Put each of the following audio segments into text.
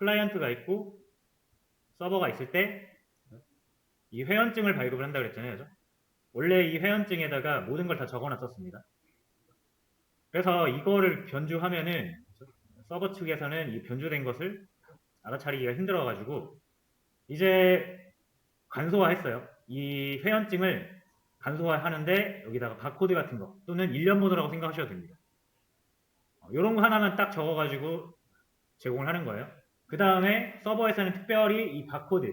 클라이언트가 있고 서버가 있을 때 이 회원증을 발급을 한다 그랬잖아요. 그죠? 원래 이 회원증에다가 모든 걸 다 적어놨었습니다. 그래서 이거를 변주하면은 서버 측에서는 이 변주된 것을 알아차리기가 힘들어가지고 이제 간소화했어요. 이 회원증을 간소화하는데 여기다가 바코드 같은 거 또는 일련 번호라고 생각하셔도 됩니다. 이런 거 하나만 딱 적어가지고 제공을 하는 거예요. 그 다음에 서버에서는 특별히 이 바코드,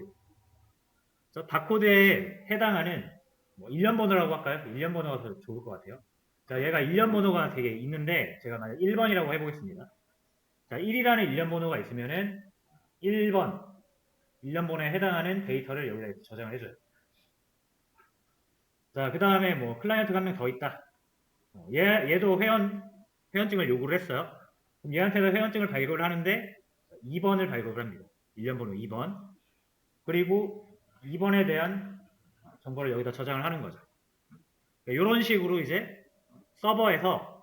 저 바코드에 해당하는 뭐 일련 번호라고 할까요? 일련 번호가 더 좋을 것 같아요. 자, 얘가 일련 번호가 되게 있는데 제가 만약 1번이라고 해보겠습니다. 자, 1이라는 일련 번호가 있으면은 1번 일련 번호에 해당하는 데이터를 여기다 저장을 해줘요. 자, 그 다음에 뭐 클라이언트가 한 명 더 있다. 어, 얘, 얘도 회원, 회원증을 요구를 했어요. 그럼 얘한테도 회원증을 발급을 하는데 2번을 발급을 합니다. 1년 번호 2번. 그리고 2번에 대한 정보를 여기다 저장을 하는 거죠. 이런 식으로 이제 서버에서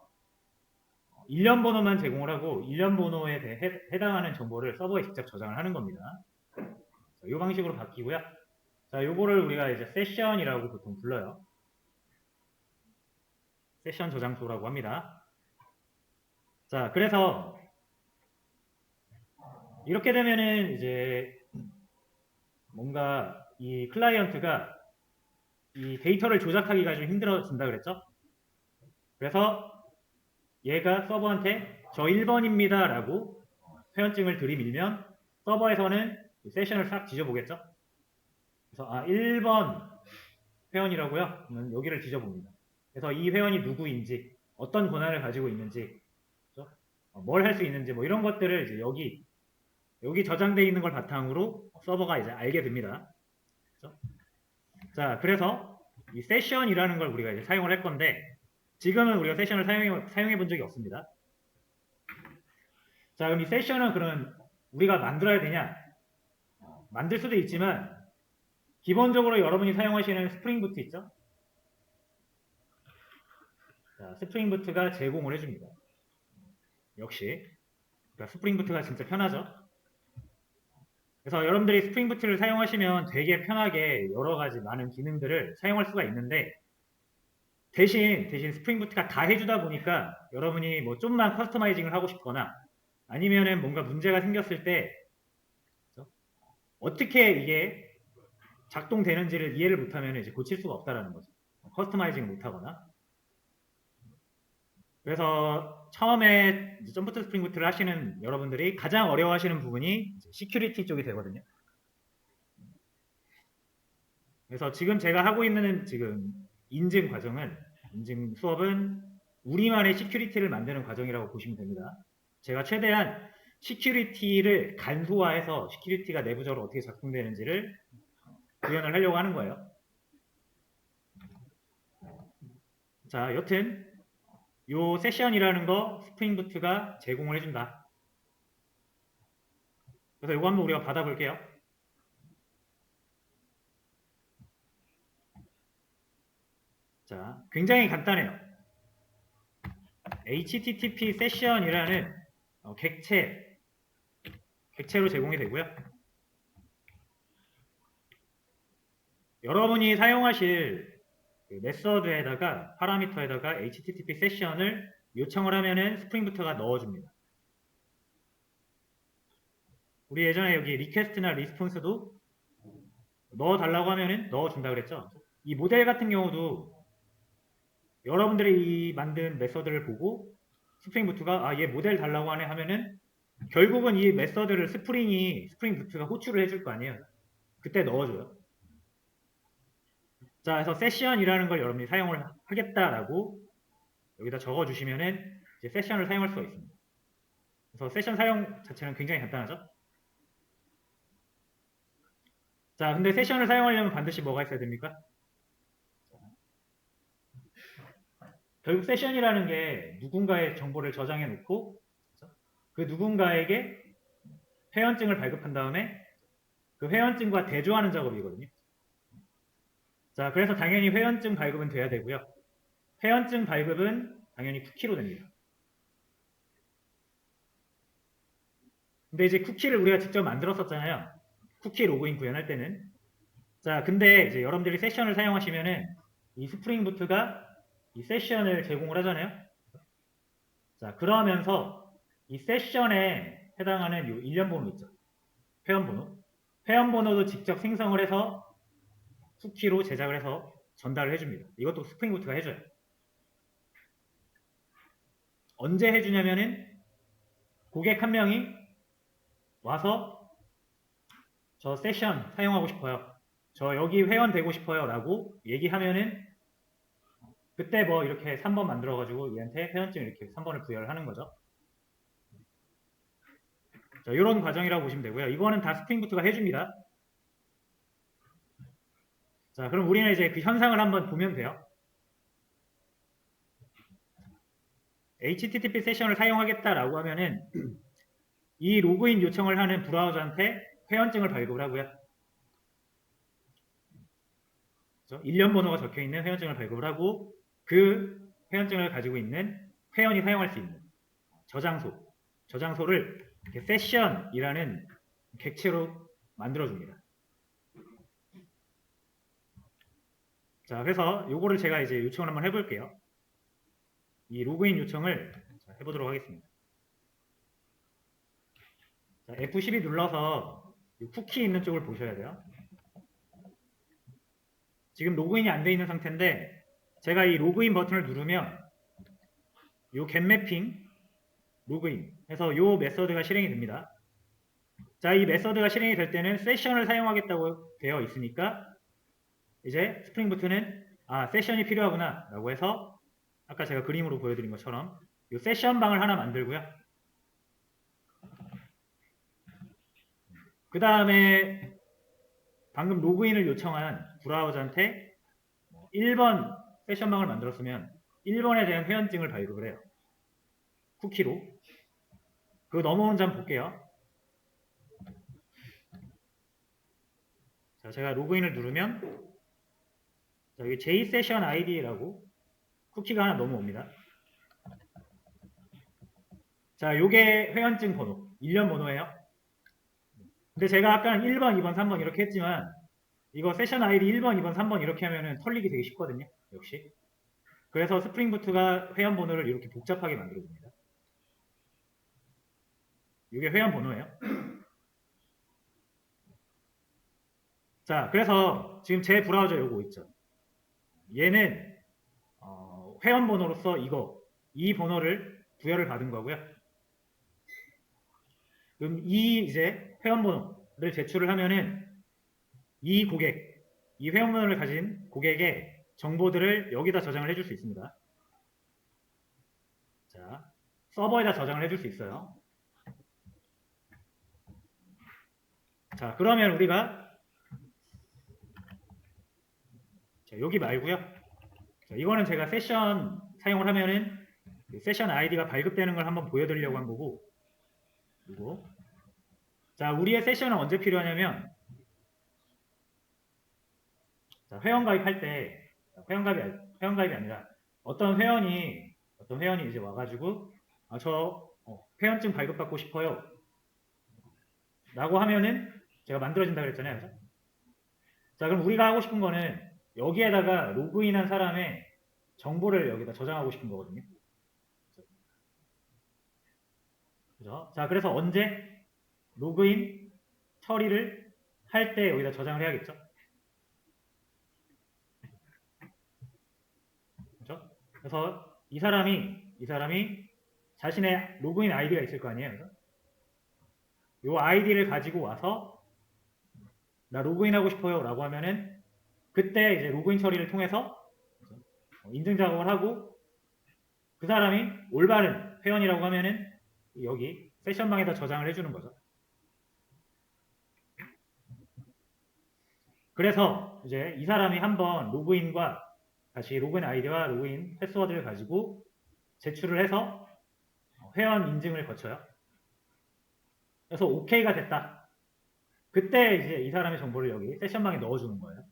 1년 번호만 제공을 하고 1년 번호에 대해 해- 해당하는 정보를 서버에 직접 저장을 하는 겁니다. 이 방식으로 바뀌고요. 자, 요거를 우리가 이제 세션이라고 보통 불러요. 세션 저장소라고 합니다. 자, 그래서 이렇게 되면은 이제 뭔가 이 클라이언트가 이 데이터를 조작하기가 좀 힘들어진다 그랬죠? 그래서 얘가 서버한테 저 1번입니다 라고 회원증을 들이밀면 서버에서는 이 세션을 싹 뒤져보겠죠? 그래서 아 1번 회원이라고요? 그러면 여기를 뒤져봅니다. 그래서 이 회원이 누구인지 어떤 권한을 가지고 있는지 어, 뭘할 수 있는지 뭐 이런 것들을 이제 여기 여기 저장되어 있는 걸 바탕으로 서버가 이제 알게 됩니다. 그렇죠? 자, 그래서 이 세션이라는 걸 우리가 이제 사용을 할 건데 지금은 우리가 세션을 사용해, 사용해 본 적이 없습니다. 자, 그럼 이 세션은 그러면 우리가 만들어야 되냐? 어, 만들 수도 있지만 기본적으로 여러분이 사용하시는 스프링 부트 있죠? 자, 스프링 부트가 제공을 해줍니다. 역시 그러니까 스프링 부트가 진짜 편하죠. 그래서 여러분들이 스프링 부트를 사용하시면 되게 편하게 여러 가지 많은 기능들을 사용할 수가 있는데 대신 대신 스프링 부트가 다 해주다 보니까 여러분이 뭐 좀만 커스터마이징을 하고 싶거나 아니면은 뭔가 문제가 생겼을 때? 어떻게 이게 작동되는지를 이해를 못하면 이제 고칠 수가 없다라는 거죠. 커스터마이징을 못하거나 그래서 처음에 점프트 스프링 부트를 하시는 여러분들이 가장 어려워하시는 부분이 시큐리티 쪽이 되거든요. 그래서 지금 제가 하고 있는 지금 인증 과정은 인증 수업은 우리만의 시큐리티를 만드는 과정이라고 보시면 됩니다. 제가 최대한 시큐리티를 간소화해서 시큐리티가 내부적으로 어떻게 작동되는지를 구현을 하려고 하는 거예요. 자, 여튼 요 세션이라는 거 스프링 부트가 제공을 해준다. 그래서 이거 한번 우리가 받아볼게요. 자, 굉장히 간단해요. HTTP 세션이라는 어, 객체, 객체로 제공이 되고요. 여러분이 사용하실 그 메서드에다가 파라미터에다가 HTTP 세션을 요청을 하면은 스프링부터가 넣어줍니다. 우리 예전에 여기 리퀘스트나 리스폰스도 넣어달라고 하면은 넣어준다 그랬죠. 이 모델 같은 경우도 여러분들이 이 만든 메서드를 보고 스프링 부트가 아 얘 모델 달라고 하네 하면은 결국은 이 메서드를 스프링이 스프링 부트가 호출을 해줄 거 아니에요. 그때 넣어줘요. 자, 그래서 세션이라는 걸 여러분이 사용을 하겠다라고 여기다 적어주시면은 이제 세션을 사용할 수가 있습니다. 그래서 세션 사용 자체는 굉장히 간단하죠. 자, 근데 세션을 사용하려면 반드시 뭐가 있어야 됩니까? 결국 세션이라는 게 누군가의 정보를 저장해 놓고 그 누군가에게 회원증을 발급한 다음에 그 회원증과 대조하는 작업이거든요. 자, 그래서 당연히 회원증 발급은 돼야 되고요. 회원증 발급은 당연히 쿠키로 됩니다. 근데 이제 쿠키를 우리가 직접 만들었었잖아요. 쿠키 로그인 구현할 때는. 자, 근데 이제 여러분들이 세션을 사용하시면은 이 스프링 부트가 이 세션을 제공을 하잖아요. 자, 그러면서 이 세션에 해당하는 이 일련 번호 있죠. 회원 번호. 회원 번호도 직접 생성을 해서 쿠키로 제작을 해서 전달을 해줍니다. 이것도 스프링 부트가 해줘요. 언제 해주냐면은 고객 한 명이 와서 저 세션 사용하고 싶어요. 저 여기 회원 되고 싶어요. 라고 얘기하면은 그때 뭐 이렇게 3번 만들어가지고 얘한테 회원증 이렇게 3번을 부여를 하는 거죠. 자, 이런 과정이라고 보시면 되고요. 이거는 다 스프링부트가 해줍니다. 자, 그럼 우리는 이제 그 현상을 한번 보면 돼요. HTTP 세션을 사용하겠다라고 하면은 이 로그인 요청을 하는 브라우저한테 회원증을 발급을 하고요. 일련 번호가 적혀 있는 회원증을 발급을 하고 그 회원증을 가지고 있는 회원이 사용할 수 있는 저장소, 저장소를 세션이라는 객체로 만들어줍니다. 자, 그래서 요거를 제가 이제 요청을 한번 해볼게요. 이 로그인 요청을 자, 해보도록 하겠습니다. 자, F12 눌러서 이 쿠키 있는 쪽을 보셔야 돼요. 지금 로그인이 안 돼 있는 상태인데 제가 이 로그인 버튼을 누르면 요 getMapping 로그인 해서 요 메서드가 실행이 됩니다. 자, 이 메서드가 실행이 될 때는 세션을 사용하겠다고 되어 있으니까 이제 스프링부트는 아, 세션이 필요하구나 라고 해서 아까 제가 그림으로 보여드린 것처럼 이 세션 방을 하나 만들고요. 그 다음에 방금 로그인을 요청한 브라우저한테 1번 세션 방을 만들었으면 1번에 대한 회원증을 발급을 해요. 쿠키로. 그거 넘어오는지 한번 볼게요. 자, 제가 로그인을 누르면 자, 여기 JSession ID라고 쿠키가 하나 넘어옵니다. 자, 요게 회원증 번호, 1년 번호예요. 근데 제가 아까는 1번, 2번, 3번 이렇게 했지만 이거 세션 아이디 1번, 2번, 3번 이렇게 하면은 털리기 되게 쉽거든요. 역시. 그래서 스프링부트가 회원 번호를 이렇게 복잡하게 만들어 줍니다. 이게 회원 번호예요. 자, 그래서 지금 제 브라우저 요거 있죠. 얘는 어, 회원 번호로서 이거 이 번호를 부여를 받은 거고요. 그럼 이 이제 회원 번호를 제출을 하면은 이 고객, 이 회원 번호를 가진 고객의 정보들을 여기다 저장을 해줄 수 있습니다. 자, 서버에다 저장을 해줄 수 있어요. 자, 그러면 우리가 자, 여기 말고요. 자, 이거는 제가 세션 사용을 하면은 그 세션 아이디가 발급되는 걸 한번 보여드리려고 한 거고 그리고 자 우리의 세션은 언제 필요하냐면 자, 회원 가입할 때 회원 가입이 아니- 회원 가입이 아니라 어떤 회원이 어떤 회원이 이제 와가지고 아, 저 어, 회원증 발급받고 싶어요 라고 하면은 제가 만들어진다 그랬잖아요? 자 그럼 우리가 하고 싶은 거는 여기에다가 로그인한 사람의 정보를 여기다 저장하고 싶은 거거든요 그죠? 자 그래서 언제 로그인 처리를 할 때 여기다 저장을 해야겠죠 그죠? 그래서 이 사람이 이 사람이 자신의 로그인 아이디가 있을 거 아니에요. 그죠? 요 아이디를 가지고 와서 나 로그인하고 싶어요 라고 하면은 그때 이제 로그인 처리를 통해서 인증 작업을 하고 그 사람이 올바른 회원이라고 하면은 여기 세션방에다 저장을 해주는 거죠. 그래서 이제 이 사람이 한번 로그인과 다시 로그인 아이디와 로그인 패스워드를 가지고 제출을 해서 회원 인증을 거쳐요. 그래서 OK가 됐다. 그때 이제 이 사람의 정보를 여기 세션방에 넣어주는 거예요.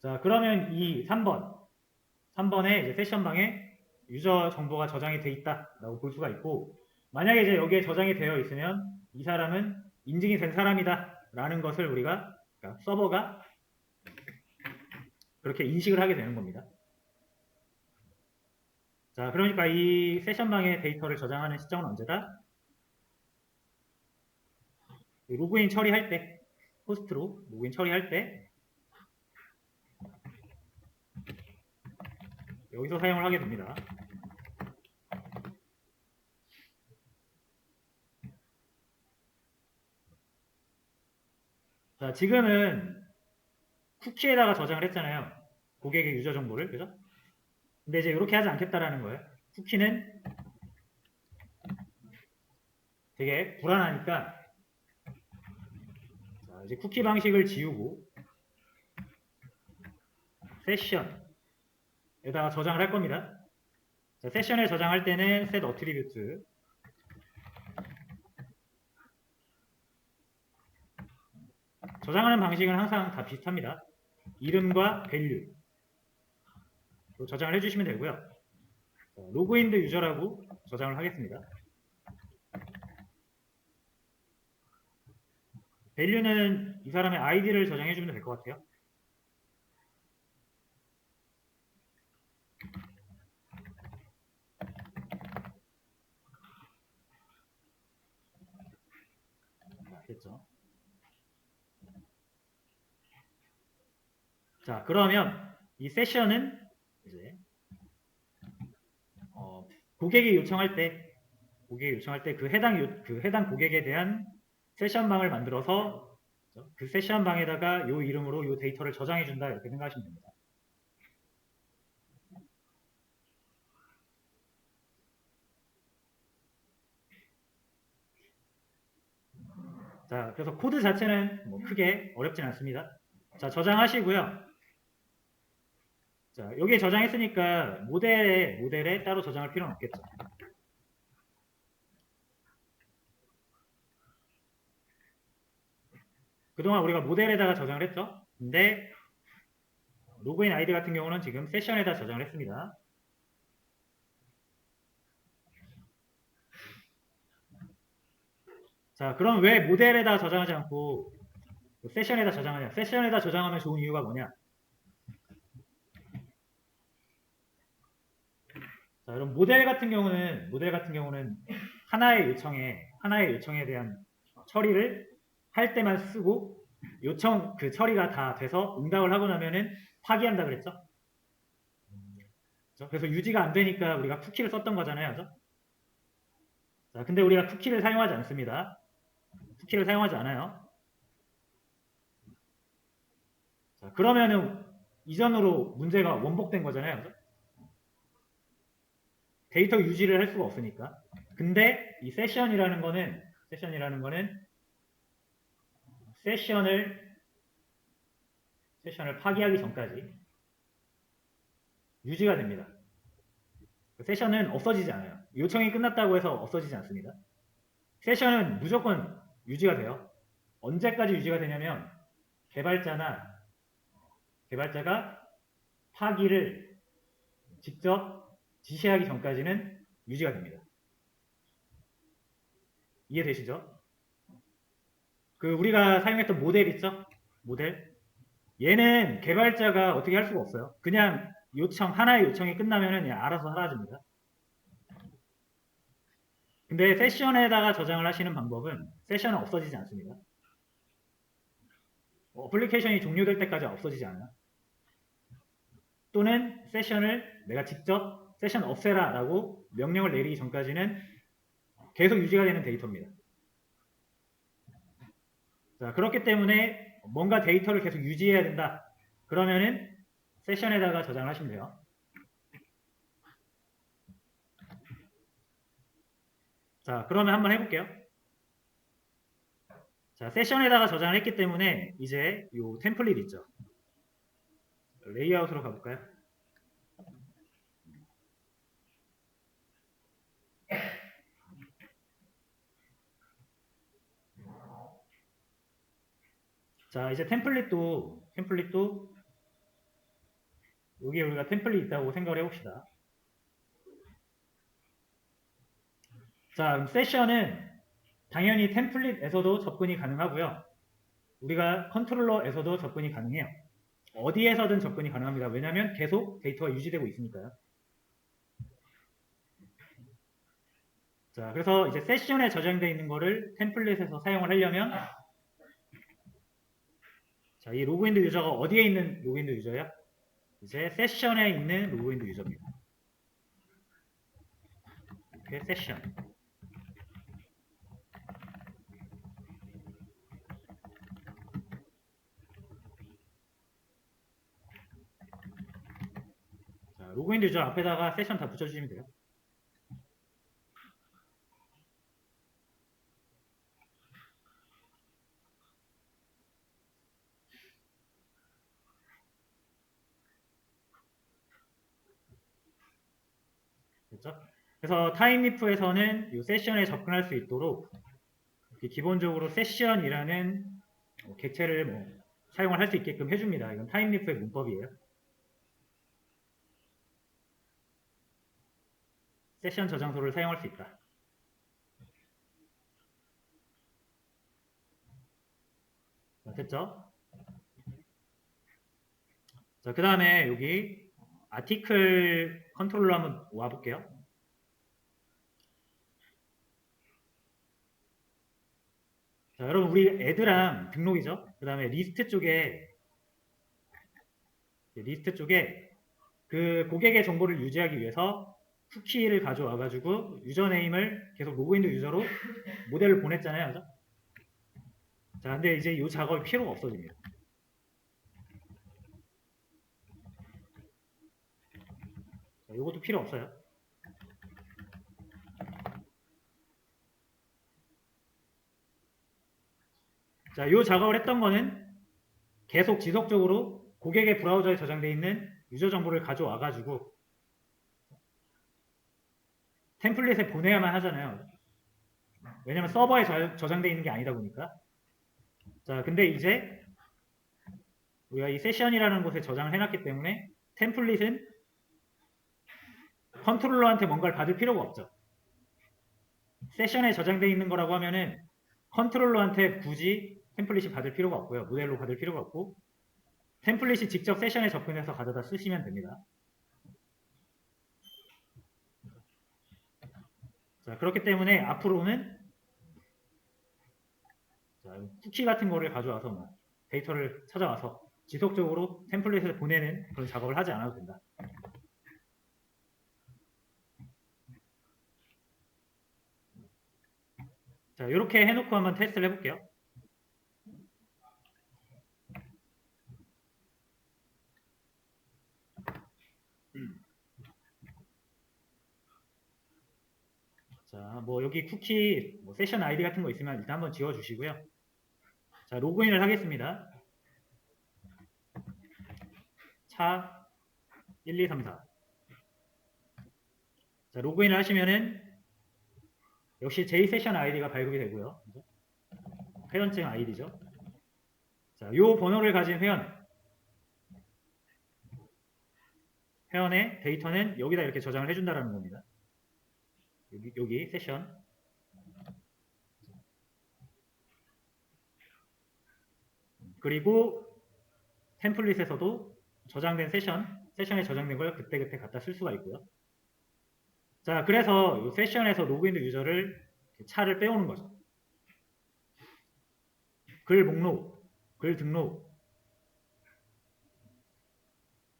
자, 그러면 이 3번, 3번에 이제 세션방에 유저 정보가 저장이 돼 있다라고 볼 수가 있고 만약에 이제 여기에 저장이 되어 있으면 이 사람은 인증이 된 사람이다라는 것을 우리가 그러니까 서버가 그렇게 인식을 하게 되는 겁니다. 자, 그러니까 이 세션방에 데이터를 저장하는 시점은 언제다? 이 로그인 처리할 때, 호스트로 로그인 처리할 때 여기서 사용을 하게 됩니다. 자, 지금은 쿠키에다가 저장을 했잖아요. 고객의 유저 정보를, 그죠? 근데 이제 이렇게 하지 않겠다라는 거예요. 쿠키는 되게 불안하니까 자, 이제 쿠키 방식을 지우고 세션 에다가 저장을 할 겁니다. 자, 세션에 저장할 때는 set attribute 저장하는 방식은 항상 다 비슷합니다. 이름과 value 저장을 해주시면 되고요. 자, 로그인드 유저라고 저장을 하겠습니다. value는 이 사람의 아이디를 저장해주면 될 것 같아요. 자, 됐죠? 자, 그러면 이 세션은 이제 어, 고객이 요청할 때 고객이 요청할 때 그 해당 요- 그 해당 고객에 대한 세션방을 만들어서? 그 세션방에다가 요 이름으로 요 데이터를 저장해 준다 이렇게 생각하시면 됩니다. 자, 그래서 코드 자체는 뭐 크게 어렵진 않습니다. 자, 저장하시고요. 자, 여기에 저장했으니까 모델에, 모델에 따로 저장할 필요는 없겠죠. 그동안 우리가 모델에다가 저장을 했죠. 근데 로그인 아이디 같은 경우는 지금 세션에다 저장을 했습니다. 자, 그럼 왜 모델에다 저장하지 않고 세션에다 저장하냐? 세션에다 저장하면 좋은 이유가 뭐냐? 자, 그럼 모델 같은 경우는 모델 같은 경우는 하나의 요청에 하나의 요청에 대한 처리를 할 때만 쓰고 요청 그 처리가 다 돼서 응답을 하고 나면은 파기한다 그랬죠? 그래서 유지가 안 되니까 우리가 쿠키를 썼던 거잖아요, 그죠? 자, 근데 우리가 쿠키를 사용하지 않습니다. 쿠키를 사용하지 않아요. 자, 그러면은 이전으로 문제가 원복된 거잖아요, 그죠? 데이터 유지를 할 수가 없으니까. 근데 이 세션이라는 거는 세션이라는 거는 세션을 세션을 파기하기 전까지 유지가 됩니다. 세션은 없어지지 않아요. 요청이 끝났다고 해서 없어지지 않습니다. 세션은 무조건 유지가 돼요. 언제까지 유지가 되냐면 개발자나 개발자가 파기를 직접 지시하기 전까지는 유지가 됩니다. 이해되시죠? 그 우리가 사용했던 모델 있죠? 모델. 얘는 개발자가 어떻게 할 수가 없어요. 그냥 요청 하나의 요청이 끝나면은 그냥 알아서 사라집니다. 근데 세션에다가 저장을 하시는 방법은 세션은 없어지지 않습니다. 어플리케이션이 종료될 때까지 없어지지 않아요. 또는 세션을 내가 직접 세션 없애라 라고 명령을 내리기 전까지는 계속 유지가 되는 데이터입니다. 자, 그렇기 때문에 뭔가 데이터를 계속 유지해야 된다. 그러면은 세션에다가 저장을 하시면 돼요. 자, 그러면 한번 해볼게요. 자, 세션에다가 저장을 했기 때문에 이제 요 템플릿 있죠. 레이아웃으로 가볼까요? 자, 이제 템플릿도, 템플릿도, 여기 우리가 템플릿 있다고 생각을 해봅시다. 자, 그럼 세션은 당연히 템플릿에서도 접근이 가능하고요. 우리가 컨트롤러에서도 접근이 가능해요. 어디에서든 접근이 가능합니다. 왜냐하면 계속 데이터가 유지되고 있으니까요. 자, 그래서 이제 세션에 저장되어 있는 거를 템플릿에서 사용을 하려면 자, 이 로그인드 유저가 어디에 있는 로그인드 유저야? 이제 세션에 있는 로그인드 유저입니다. 이렇게 세션. 자, 로그인 유저 앞에다가 세션 다 붙여주시면 돼요. 됐죠? 그래서 타임리프에서는 이 세션에 접근할 수 있도록 기본적으로 세션이라는 뭐 객체를 뭐 사용을 할 수 있게끔 해줍니다. 이건 타임리프의 문법이에요. 세션 저장소를 사용할 수 있다. 자, 됐죠? 자, 그 다음에 여기 아티클 컨트롤러 한번 와볼게요. 자, 여러분 우리 애드랑 등록이죠? 그 다음에 리스트 쪽에 리스트 쪽에 그 고객의 정보를 유지하기 위해서 쿠키를 가져와 가지고 유저네임을 계속 로그인드 유저로 모델을 보냈잖아요. 그죠? 자, 근데 이제 이 작업이 필요가 없어집니다. 자, 이것도 필요 없어요. 자, 이 작업을 했던 거는 계속 지속적으로 고객의 브라우저에 저장되어 있는 유저 정보를 가져와 가지고 템플릿에 보내야만 하잖아요. 왜냐면 서버에 저, 저장되어 있는 게 아니다 보니까. 자, 근데 이제 우리가 이 세션이라는 곳에 저장을 해놨기 때문에 템플릿은 컨트롤러한테 뭔가를 받을 필요가 없죠. 세션에 저장되어 있는 거라고 하면은 컨트롤러한테 굳이 템플릿이 받을 필요가 없고요. 모델로 받을 필요가 없고 템플릿이 직접 세션에 접근해서 가져다 쓰시면 됩니다. 자, 그렇기 때문에 앞으로는 자, 쿠키 같은 거를 가져와서 뭐 데이터를 찾아와서 지속적으로 템플릿을 보내는 그런 작업을 하지 않아도 된다. 자, 이렇게 해놓고 한번 테스트를 해볼게요. 자, 뭐 여기 쿠키 뭐 세션 아이디 같은 거 있으면 일단 한번 지워주시고요. 자, 로그인을 하겠습니다. 차 1, 2, 3, 4. 자, 로그인을 하시면은 역시 J 세션 아이디가 발급이 되고요. 회원증 아이디죠. 자, 요 번호를 가진 회원. 회원의 데이터는 여기다 이렇게 저장을 해준다라는 겁니다. 여기, 여기 세션. 그리고 템플릿에서도 저장된 세션, 세션에 저장된 걸 그때그때 갖다 쓸 수가 있고요. 자, 그래서 이 세션에서 로그인드 유저를 차를 빼오는 거죠. 글 목록, 글 등록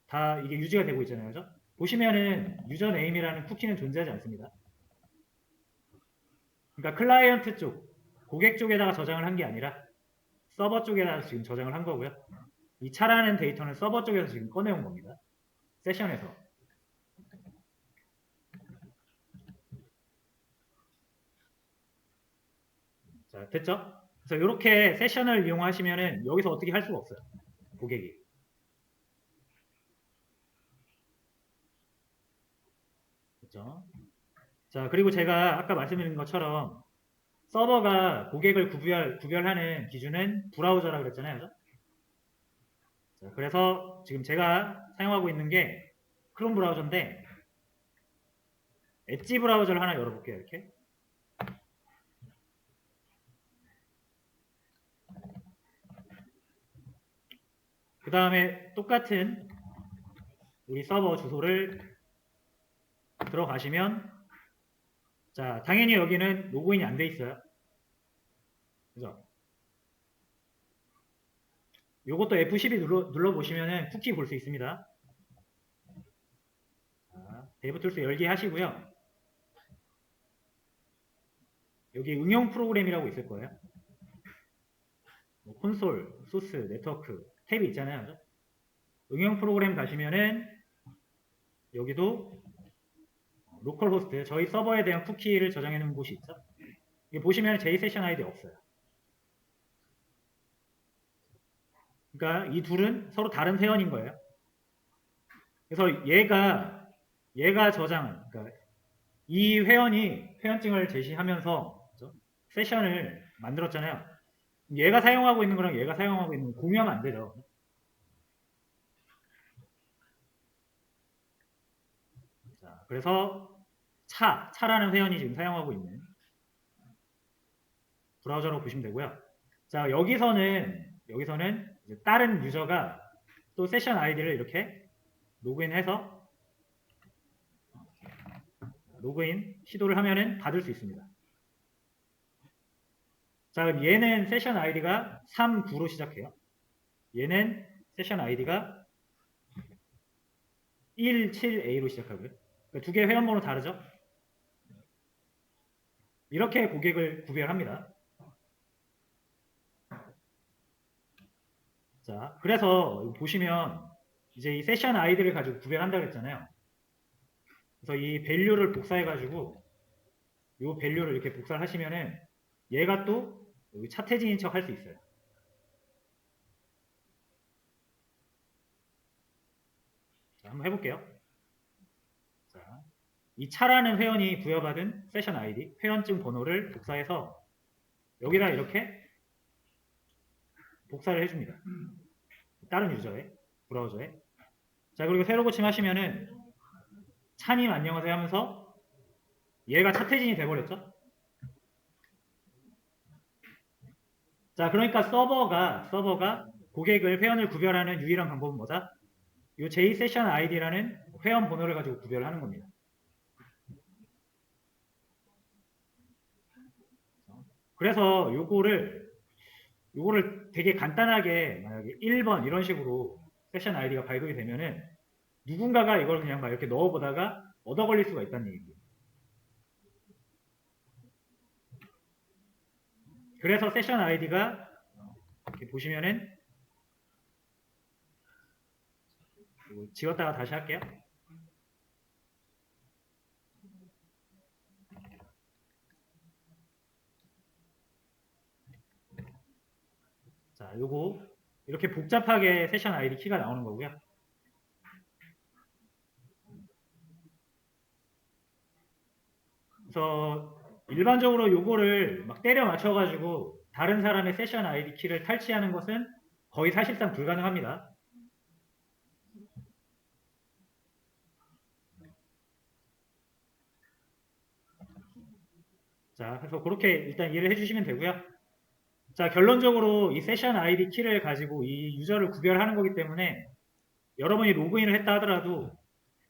다 이게 유지가 되고 있잖아요. 그죠? 보시면은 유저 네임이라는 쿠키는 존재하지 않습니다. 그러니까 클라이언트 쪽, 고객 쪽에다가 저장을 한 게 아니라 서버 쪽에다가 지금 저장을 한 거고요. 이 차라는 데이터는 서버 쪽에서 지금 꺼내온 겁니다. 세션에서. 자, 됐죠? 그래서 이렇게 세션을 이용하시면은 여기서 어떻게 할 수가 없어요. 고객이. 그렇죠? 자, 그리고 제가 아까 말씀드린 것처럼 서버가 고객을 구별, 구별하는 기준은 브라우저라고 그랬잖아요. 그죠? 자, 그래서 지금 제가 사용하고 있는 게 크롬 브라우저인데 엣지 브라우저를 하나 열어볼게요. 이렇게. 그 다음에 똑같은 우리 서버 주소를 들어가시면 자 당연히 여기는 로그인이 안 돼 있어요. 그죠? 요것도 F12 눌러, 눌러보시면은 쿠키 볼 수 있습니다. 자, 데이브 툴스 열기 하시고요. 여기 응용 프로그램이라고 있을 거예요. 뭐 콘솔, 소스, 네트워크 탭이 있잖아요. 응용 프로그램 가시면은 여기도 로컬 호스트 저희 서버에 대한 쿠키를 저장해 놓은 곳이 있죠. 여기 보시면 J 세션 아이디 없어요. 그러니까 이 둘은 서로 다른 회원인 거예요. 그래서 얘가 얘가 저장, 그러니까 이 회원이 회원증을 제시하면서 그죠? 세션을 만들었잖아요. 얘가 사용하고 있는 거랑 얘가 사용하고 있는 거 공유하면 안 되죠. 자, 그래서 차, 차라는 회원이 지금 사용하고 있는 브라우저로 보시면 되고요. 자, 여기서는 여기서는 다른 유저가 또 세션 아이디를 이렇게 로그인해서 로그인 시도를 하면은 받을 수 있습니다. 자, 그럼 얘는 세션 아이디가 39로 시작해요. 얘는 세션 아이디가 17A로 시작하고요. 그러니까 두 개의 회원번호 다르죠? 이렇게 고객을 구별합니다. 자, 그래서 보시면 이제 이 세션 아이디를 가지고 구별한다고 했잖아요. 그래서 이 밸류를 복사해 가지고 이 밸류를 이렇게 복사를 하시면은 얘가 또 여기 차태진인 척 할 수 있어요. 자, 한번 해볼게요. 자, 이 차라는 회원이 부여받은 세션 아이디, 회원증 번호를 복사해서 여기다 이렇게 복사를 해줍니다. 다른 유저에, 브라우저에. 자, 그리고 새로 고침하시면은 차님 안녕하세요 하면서 얘가 차태진이 돼버렸죠? 자, 그러니까 서버가, 서버가 고객을, 회원을 구별하는 유일한 방법은 뭐다? 이 J 세션 아이디라는 회원 번호를 가지고 구별하는 겁니다. 그래서 요거를 요거를 되게 간단하게 만약에 1번 이런 식으로 세션 아이디가 발급이 되면은 누군가가 이걸 그냥 막 이렇게 넣어보다가 얻어 걸릴 수가 있다는 얘기예요. 그래서 세션 아이디가 이렇게 보시면은 지웠다가 다시 할게요. 자, 요거 이렇게 복잡하게 세션 아이디 키가 나오는 거고요. 그래서 일반적으로 요거를 막 때려 맞춰가지고 다른 사람의 세션 아이디 키를 탈취하는 것은 거의 사실상 불가능합니다. 자, 그래서 그렇게 일단 이해를 해주시면 되고요. 자, 결론적으로 이 세션 아이디 키를 가지고 이 유저를 구별하는 거기 때문에 여러분이 로그인을 했다 하더라도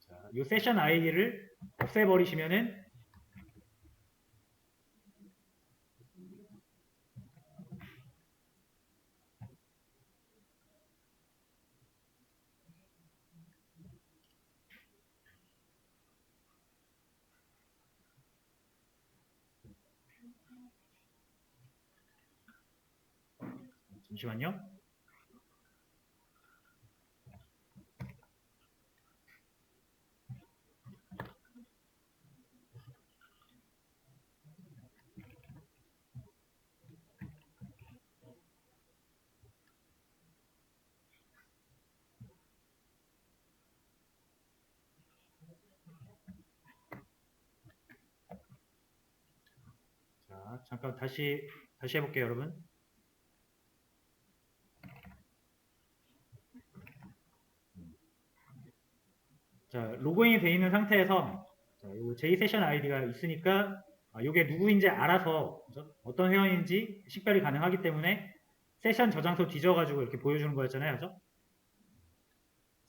자, 이 세션 아이디를 없애버리시면은 잠시만요. 자, 잠깐 다시 다시 해볼게요, 여러분. 자, 로그인이 되어 있는 상태에서 자, 요 J 세션 아이디가 있으니까 아, 이게 누구인지 알아서? 어떤 회원인지 식별이 가능하기 때문에 세션 저장소 뒤져가지고 이렇게 보여주는 거였잖아요, 그죠?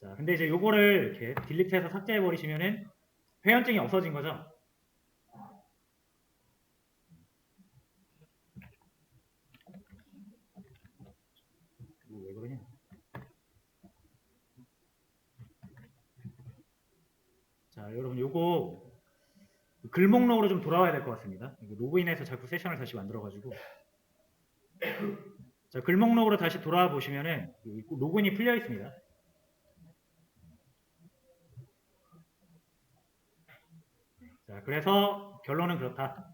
자, 근데 이제 요거를 이렇게 딜리트해서 삭제해 버리시면은 회원증이 없어진 거죠. 이거 왜 그러냐? 자, 여러분 요거 글 목록으로 좀 돌아와야 될 것 같습니다. 로그인해서 자꾸 세션을 다시 만들어가지고 자, 글 목록으로 다시 돌아와 보시면은 이 로그인이 풀려 있습니다. 자, 그래서 결론은 그렇다.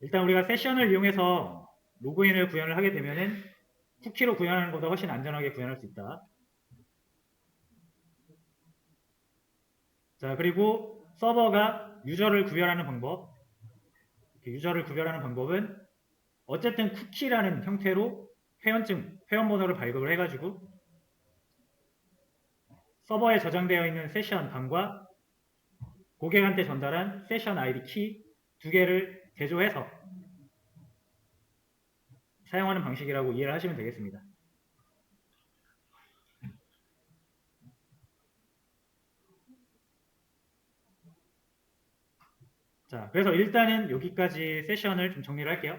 일단 우리가 세션을 이용해서 로그인을 구현을 하게 되면은 쿠키로 구현하는 것보다 훨씬 안전하게 구현할 수 있다. 자, 그리고 서버가 유저를 구별하는 방법. 유저를 구별하는 방법은 어쨌든 쿠키라는 형태로 회원증, 회원 번호를 발급을 해가지고 서버에 저장되어 있는 세션 방과 고객한테 전달한 세션 아이디 키 두 개를 제조해서 사용하는 방식이라고 이해를 하시면 되겠습니다. 자, 그래서 일단은 여기까지 세션을 좀 정리를 할게요.